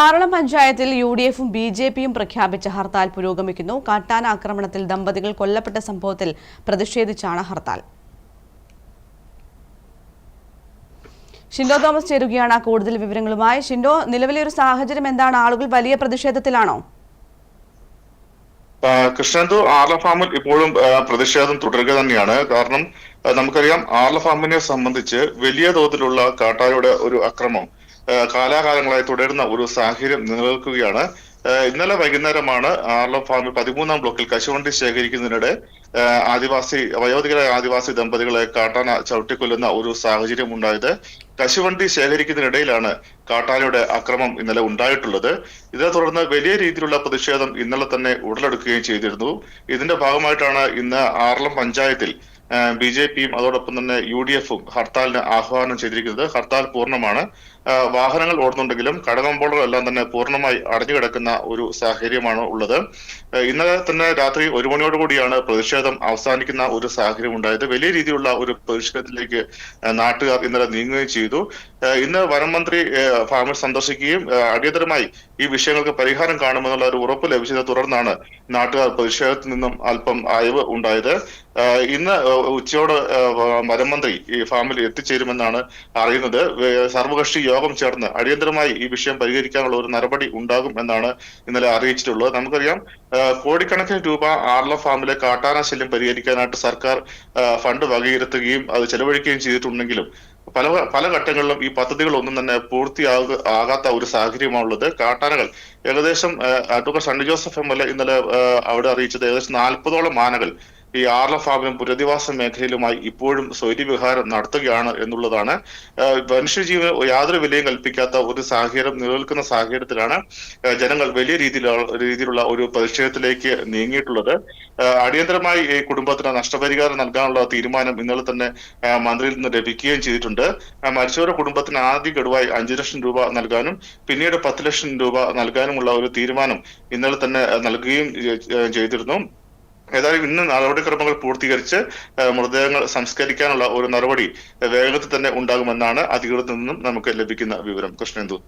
ആറളം പഞ്ചായത്തിൽ U D എഫും B J പിയും പ്രഖ്യാപിച്ച ഹർത്താൽ പുരോഗമിക്കുന്നു. കാട്ടാന ആക്രമണത്തിൽ ദമ്പതികൾ കൊല്ലപ്പെട്ട സംഭവത്തിൽ പ്രതിഷേധിച്ചാണ് ഹർത്താൽ. ഷിൻഡോ തോമസ് ചേരുകയാണ് കൂടുതൽ വിവരങ്ങളുമായി. ഷിൻഡോ നിലവിലെ ഒരു സാഹചര്യം എന്താണ്? ആളുകൾ വലിയ പ്രതിഷേധത്തിലാണോ? കൃഷ്ണന്തു ആർല ഫാമിൽ ഇപ്പോഴും പ്രതിഷേധം തുടരുക തന്നെയാണ്. കാരണം നമുക്കറിയാം ആർല ഫാമിനെ സംബന്ധിച്ച് വലിയ തോതിലുള്ള കാട്ടായുടെ ഒരു അക്രമം കാലാകാലങ്ങളായി തുടരുന്ന ഒരു സാഹചര്യം നിലനിൽക്കുകയാണ്. ഇന്നലെ വൈകുന്നേരമാണ് ആർല ഫാമിൽ പതിമൂന്നാം ബ്ലോക്കിൽ കശുവണ്ടി ശേഖരിക്കുന്നതിനിടെ ആദിവാസി വയോധികരായ ആദിവാസി ദമ്പതികളെ കാട്ടാന ചവിട്ടിക്കൊല്ലുന്ന ഒരു സാഹചര്യം ഉണ്ടായത്. കശുവണ്ടി ശേഖരിക്കുന്നതിനിടയിലാണ് കാട്ടാനയുടെ അക്രമം ഇന്നലെ ഉണ്ടായിട്ടുള്ളത്. ഇതേ തുടർന്ന് വലിയ രീതിയിലുള്ള പ്രതിഷേധം ഇന്നലെ തന്നെ ഉടലെടുക്കുകയും ചെയ്തിരുന്നു. ഇതിന്റെ ഭാഗമായിട്ടാണ് ഇന്ന് ആറളം പഞ്ചായത്തിൽ ബി ജെ പിയും അതോടൊപ്പം തന്നെ യു ഡി എഫും ഹർത്താലിന് ആഹ്വാനം ചെയ്തിരിക്കുന്നത് ഹർത്താൽ പൂർണമാണ്. വാഹനങ്ങൾ ഓടുന്നുണ്ടെങ്കിലും കടകമ്പോളർ എല്ലാം തന്നെ പൂർണമായി അടഞ്ഞു കിടക്കുന്ന ഒരു സാഹചര്യമാണ് ഉള്ളത്. ഇന്നലെ തന്നെ രാത്രി ഒരു മണിയോടുകൂടിയാണ് പ്രതിഷേധം അവസാനിക്കുന്ന ഒരു സാഹചര്യം ഉണ്ടായത്. വലിയ രീതിയിലുള്ള ഒരു പ്രതിഷേധത്തിലേക്ക് നാട്ടുകാർ ഇന്നലെ നീങ്ങുകയും ചെയ്തു. ഇന്ന് വനം മന്ത്രി ഫാമിൽ സന്ദർശിക്കുകയും അടിയന്തരമായി ഈ വിഷയങ്ങൾക്ക് പരിഹാരം കാണുമെന്നുള്ള ഒരു ഉറപ്പ് ലഭിച്ചതിനെ തുടർന്നാണ് നാട്ടുകാർ പ്രതിഷേധത്തിൽ നിന്നും അല്പം അയവ് ഉണ്ടായത്. ഇന്ന് ഉച്ചയോട് വനമന്ത്രി വനം മന്ത്രി ഈ ഫാമിൽ എത്തിച്ചേരുമെന്നാണ് അറിയുന്നത്. സർവകക്ഷി യോഗം ചേർന്ന് അടിയന്തരമായി ഈ വിഷയം പരിഹരിക്കാനുള്ള ഒരു നടപടി ഉണ്ടാകും എന്നാണ് ഇന്നലെ അറിയിച്ചിട്ടുള്ളത്. നമുക്കറിയാം കോടിക്കണക്കിന് രൂപ ആർല ഫാമിലെ കാട്ടാന ശല്യം പരിഹരിക്കാനായിട്ട് സർക്കാർ ഫണ്ട് വകയിരുത്തുകയും അത് ചെലവഴിക്കുകയും ചെയ്തിട്ടുണ്ടെങ്കിലും പല പല ഘട്ടങ്ങളിലും ഈ പദ്ധതികളൊന്നും തന്നെ പൂർത്തിയാക ആകാത്ത ഒരു സാഹചര്യമാണുള്ളത്. കാട്ടാനകൾ ഏകദേശം advocate Sunny Joseph M L A ഇന്നലെ അവിടെ അറിയിച്ചത് ഏകദേശം നാൽപ്പതോളം ആനകൾ ഈ ആർല ഫാമിലും പുനരധിവാസ മേഖലയിലുമായി ഇപ്പോഴും സ്വൈര്യവിഹാരം നടത്തുകയാണ് എന്നുള്ളതാണ്. മനുഷ്യജീവന് യാതൊരു വിലയും കൽപ്പിക്കാത്ത ഒരു സാഹചര്യം നിലനിൽക്കുന്ന സാഹചര്യത്തിലാണ് ജനങ്ങൾ വലിയ രീതിയിലുള്ള രീതിയിലുള്ള ഒരു പ്രതിഷേധത്തിലേക്ക് നീങ്ങിയിട്ടുള്ളത്. അടിയന്തരമായി ഈ കുടുംബത്തിന് നഷ്ടപരിഹാരം നൽകാനുള്ള തീരുമാനം ഇന്നലെ തന്നെ മന്ത്രിയിൽ നിന്ന് ലഭിക്കുകയും ചെയ്തിട്ടുണ്ട്. മരിച്ചവരുടെ കുടുംബത്തിന് ആദ്യ ഗഡുവായി അഞ്ചു ലക്ഷം രൂപ നൽകാനും പിന്നീട് പത്ത് ലക്ഷം രൂപ നൽകാനുമുള്ള ഒരു തീരുമാനം ഇന്നലെ തന്നെ നൽകുകയും ചെയ്തിരുന്നു. ഏതായാലും ഇന്ന് നടപടിക്രമങ്ങൾ പൂർത്തീകരിച്ച് മൃതദേഹങ്ങൾ സംസ്കരിക്കാനുള്ള ഒരു നടപടി വേഗത്തിൽ തന്നെ ഉണ്ടാകുമെന്നാണ് അധികൃതരിൽ നിന്നും നമുക്ക് ലഭിക്കുന്ന വിവരം. കൃഷ്ണേന്ദു